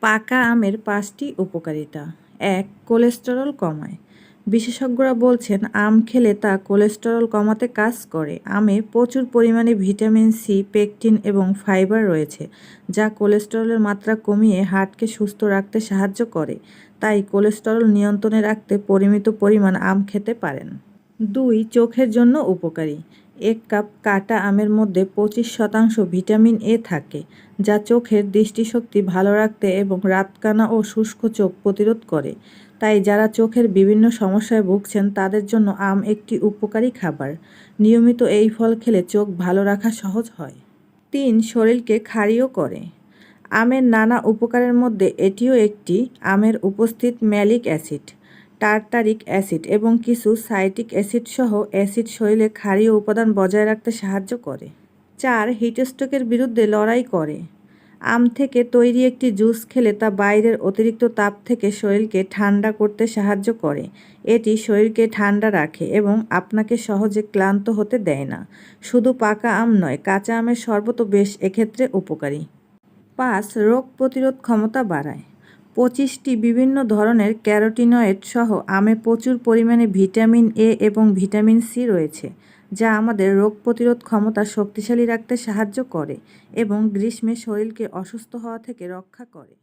পাকা আমের পাঁচটি উপকারিতা। এক, কোলেস্টেরল কমায়। বিশেষজ্ঞরা বলছেন, আম খেলে তা কোলেস্টেরল কমাতে কাজ করে। আমে প্রচুর পরিমাণে ভিটামিন সি, পেকটিন এবং ফাইবার রয়েছে, যা কোলেস্টেরলের মাত্রা কমিয়ে হার্টকে সুস্থ রাখতে সাহায্য করে। তাই কোলেস্টেরল নিয়ন্ত্রণে রাখতে পরিমিত পরিমাণ আম খেতে পারেন। দুই, চোখের জন্য উপকারী। এক কাপ কাটা আমের মধ্যে পঁচিশ শতাংশ ভিটামিন এ থাকে, যা চোখের দৃষ্টিশক্তি ভালো রাখতে এবং রাতকানা ও শুষ্ক চোখ প্রতিরোধ করে। তাই যারা চোখের বিভিন্ন সমস্যায় ভুগছেন, তাদের জন্য আম একটি উপকারী খাবার। নিয়মিত এই ফল খেলে চোখ ভালো রাখা সহজ হয়। তিন, শরীরকে ক্ষারীয় করে। আমের নানা উপকারের মধ্যে এটিও একটি। আমের উপস্থিত ম্যালিক অ্যাসিড। টার্টারিক অ্যাসিড এবং কিছু সাইটিক অ্যাসিড সহ অ্যাসিড শরীরে ক্ষারীয় উপাদান বজায় রাখতে সাহায্য করে। চার, হিটস্ট্রোকের বিরুদ্ধে লড়াই করে। আম থেকে তৈরি একটি জুস খেলে তা বাইরের অতিরিক্ত তাপ থেকে শরীরকে ঠান্ডা করতে সাহায্য করে। এটি শরীরকে ঠান্ডা রাখে এবং আপনাকে সহজে ক্লান্ত হতে দেয় না। শুধু পাকা আম নয়, কাঁচা আমের শরবতও বেশ এক্ষেত্রে উপকারী। পাঁচ, রোগ প্রতিরোধ ক্ষমতা বাড়ায়। পঁচিশটি বিভিন্ন ধরনের ক্যারোটিনয়েড সহ আমে প্রচুর পরিমাণে ভিটামিন এ এবং ভিটামিন সি রয়েছে, যা আমাদের রোগ প্রতিরোধ ক্ষমতা শক্তিশালী রাখতে সাহায্য করে এবং গ্রীষ্মে শরীরকে অসুস্থ হওয়া থেকে রক্ষা করে।